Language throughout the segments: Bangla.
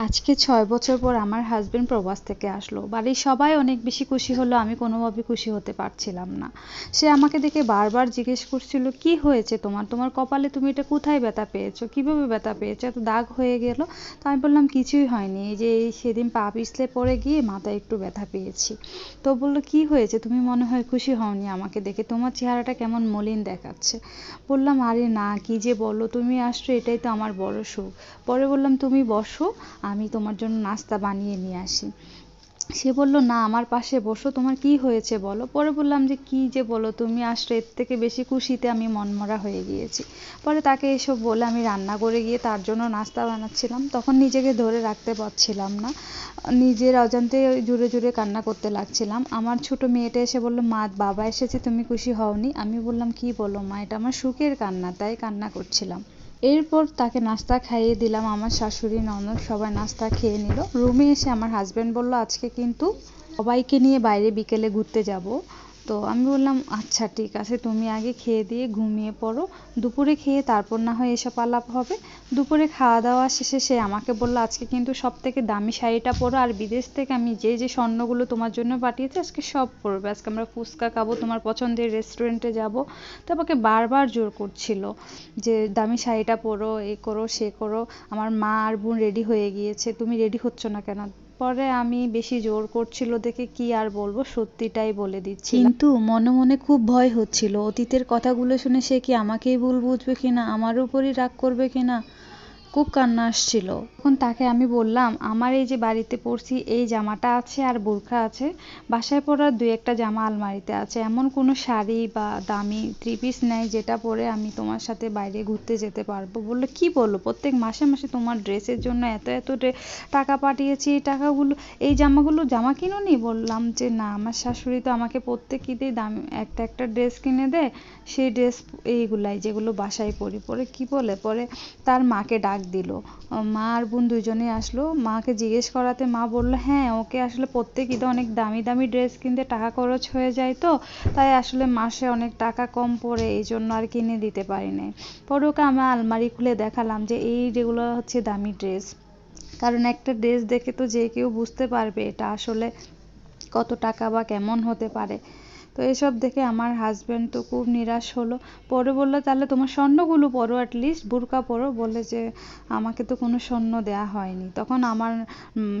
আজকে ছয় বছর পর আমার হাজবেন্ড প্রবাস থেকে আসলো। বাড়ির সবাই অনেক বেশি খুশি হলো, আমি কোনোভাবে খুশি হতে পারছিলাম না। সে আমাকে দেখে বারবার জিজ্ঞেস করছিল, কি হয়েছে তোমার? তোমার কপালে তুমি এটা কোথায় ব্যথা পেয়েছ? কীভাবে ব্যথা পেয়েছ? এত দাগ হয়ে গেল? তো আমি বললাম, কিছুই হয়নি। এই যে এই সেদিন পা পিছলে পড়ে গিয়ে মাথায় একটু ব্যথা পেয়েছি। তো বলল, কি হয়েছে? তুমি মনে হয় খুশি হওনি আমাকে দেখে। তোমার চেহারাটা কেমন মলিন দেখাচ্ছে। বললাম, আরে না, কি যে বলো? তুমি আসছো, এটাই তো আমার বড় সুখ। পরে বললাম, তুমি বসো আমি তোমার জন্য নাস্তা বানিয়ে নিয়ে আসি। সে বলল, না, আমার পাশে বসো, তোমার কি হয়েছে বলো? পরে বললাম যে, কি যে বলো, তুমি আসলে এর থেকে বেশি খুশিতে আমি মনমরা হয়ে গিয়েছি। পরে তাকে এসব বলে আমি রান্না করে গিয়ে তার জন্য নাস্তা বানাচ্ছিলাম। তখন নিজেকে ধরে রাখতে পারছিলাম না। নিজের অজান্তে জুড়ে জুড়ে কান্না করতে লাগছিলাম। আমার ছোট মেয়েটা এসে বলল, মা, বাবা এসেছে, তুমি খুশি হওনি। আমি বললাম, কি বলো মা, এটা আমার সুখের কান্না, তাই কান্না করছিলাম। এরপর তাকে নাস্তা খাইয়ে দিলাম আমার শাশুড়ি, ননদ, সবাই নাস্তা খেয়ে নিল। রুমে এসে আমার হাজব্যান্ড বলল, আজকে কিন্তু সবাইকে নিয়ে বাইরে বিকেলে ঘুরতে যাব। তো আমি বললাম আচ্ছা ঠিক আছে, তুমি আগে খেয়ে দিয়ে ঘুমিয়ে পড়ো। দুপুরে খেয়ে তারপর না হয় এসব আলাপ হবে। দুপুরে খাওয়া দাওয়া শেষে সে আমাকে বলল, আজকে কিন্তু সব থেকে দামি শাড়িটা পরো আর বিদেশ থেকে আমি যে যে স্বর্ণগুলো তোমার জন্য পাঠিয়েছি, আজকে সব পরবে। আজকে আমরা ফুচকা খাব, তোমার পছন্দের রেস্টুরেন্টে যাব। তো আমাকে বারবার জোর করছিল যে, দামি শাড়িটা পরো, এ করো, সে করো। আমার মা আর বোন রেডি হয়ে গিয়েছে। তুমি রেডি হচ্ছ না কেন? পরে আমি বেশি জোর করছিল দেখে কি আর বলব, সত্যিটাই বলে দিচ্ছি। কিন্তু মনে মনে খুব ভয় হচ্ছিল। অতীতের কথাগুলো শুনে সে কি আমাকেই ভুল বুঝবে কিনা? আমার উপরই রাগ করবে কিনা? খুব কান্না আসছিল। তখন তাকে আমি বললাম, আমার এই যে বাড়িতে পরছি এই জামাটা আছে আর বোরখা আছে। বাসায় পরার দুই একটা জামা আলমারিতে আছে। এমন কোনো শাড়ি বা দামি থ্রি পিস নেই যেটা পরে আমি তোমার সাথে বাইরে ঘুরতে যেতে পারব। বলল, কি বলল? প্রত্যেক মাসে মাসে তোমার ড্রেসের জন্য এত এত টাকা পাঠিয়েছি এই টাকাগুলো, এই জামাগুলো জামা কিনোনি? বললাম যে, না, আমার শাশুড়ি তো আমাকে প্রত্যেক ঈদেই দামি, একটা একটা ড্রেস কিনে দেয়। সেই ড্রেস এইগুলাই যেগুলো বাসায় পরি। পরে কি বলে? পরে তার মাকে ডাক দিল। মা আর বোন দুজনেই আসলো। মাকে জিজ্ঞেস করাতে মা বলল হ্যাঁ ওকে আসলে প্রত্যেক ঈদে অনেক দামি দামি ড্রেস কিনতে টাকা খরচ হয়ে যায় তো। তাই আসলে মাসে অনেক টাকা কম পড়ে, এই জন্য আর কিনে দিতে পারি নাই পরে ওকে আমি আলমারি খুলে দেখালাম যে এই যেগুলো হচ্ছে দামি ড্রেস। কারণ একটা ড্রেস দেখে তো যে কেউ বুঝতে পারবে এটা আসলে কত টাকা বা কেমন হতে পারে। তো এসব দেখে আমার হাজব্যান্ড তো খুব নিরাশ হলো। পরে বলল, তাহলে তোমার স্বর্ণগুলো পরো অ্যাটলিস্ট বুরকা পরো। বলে যে, আমাকে তো কোনো স্বর্ণ দেওয়া হয়নি। তখন আমার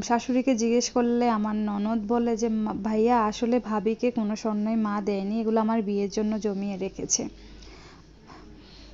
শাশুড়িকে জিজ্ঞেস করলে আমার ননদ বলে যে ভাইয়া, আসলে ভাবিকে কোনো স্বর্ণই মা দেয়নি, এগুলো আমার বিয়ের জন্য জমিয়ে রেখেছে।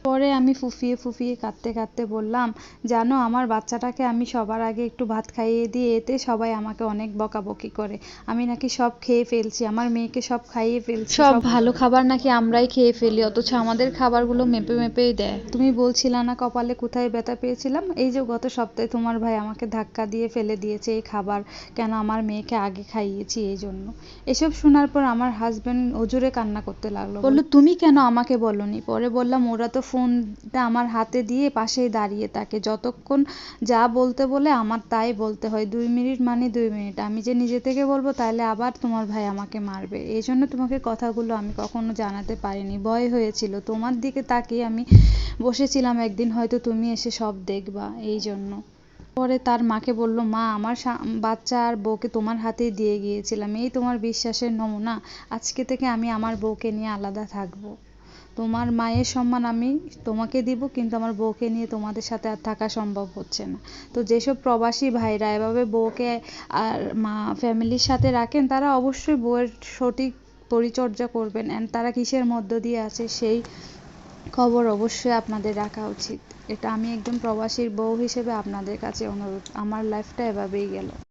পরে আমি ফুফিয়ে ফুফিয়ে কাঁদতে কাঁদতে বললাম জানো আমার বাচ্চাটাকে আমি সবার আগে একটু ভাত খাইয়ে দিয়ে এতে সবাই আমাকে অনেক বকাবকি করে। আমি নাকি সব খেয়ে ফেলছি আমার মেয়েকে সব খাইয়ে ফেলছি সব ভালো খাবার নাকি আমরাই খেয়ে ফেলি অথচ আমাদের খাবারগুলো মেপে মেপেই দেয়। তুমি বলছিলে না কপালে কোথায় ব্যথা পেয়েছিলাম? এই যে গত সপ্তাহে তোমার ভাই আমাকে ধাক্কা দিয়ে ফেলে দিয়েছে এই খাবার কেন আমার মেয়েকে আগে খাইয়েছি এই জন্য? এসব শোনার পর আমার হাজবেন্ড ওজোরে কান্না করতে লাগল। বলল তুমি কেন আমাকে বলনি? পরে বললাম ওরা তো ফোনটা আমার হাতে দিয়ে পাশেই দাঁড়িয়ে থাকে। যতক্ষণ যা বলতে বলে আমার তাই বলতে হয়। দুই মিনিট মানে দুই মিনিট। আমি যে নিজে থেকে বলব তাহলে আবার তোমার ভাই আমাকে মারবে। এই জন্য তোমাকে কথাগুলো আমি কখনো জানাতে পারিনি। ভয় হয়েছিল। তোমার দিকে তাকিয়ে আমি বসেছিলাম একদিন, হয়তো তুমি এসে সব দেখবা। এই জন্য। পরে তার মাকে বলল, মা, আমার বাচ্চা আর বউকে তোমার হাতেই দিয়ে গিয়েছিলাম। এই তোমার বিশ্বাসের নমুনা। আজকে থেকে আমি আমার বউকে নিয়ে আলাদা থাকব। তোমার মায়ের সম্মান আমি তোমাকে দিব, কিন্তু আমার বউকে নিয়ে তোমাদের সাথে আর থাকা সম্ভব হচ্ছে না। তো যেসব প্রবাসী ভাইরা এভাবে বউকে আর মা ফ্যামিলির সাথে রাখেন, তারা অবশ্যই বউয়ের সঠিক পরিচর্যা করবেন। অ্যান্ড তারা কিসের মধ্য দিয়ে আছে সেই খবর অবশ্যই আপনাদের রাখা উচিত। এটা আমি একজন প্রবাসীর বউ হিসেবে আপনাদের কাছে অনুরোধ। আমার লাইফটা এভাবেই গেল।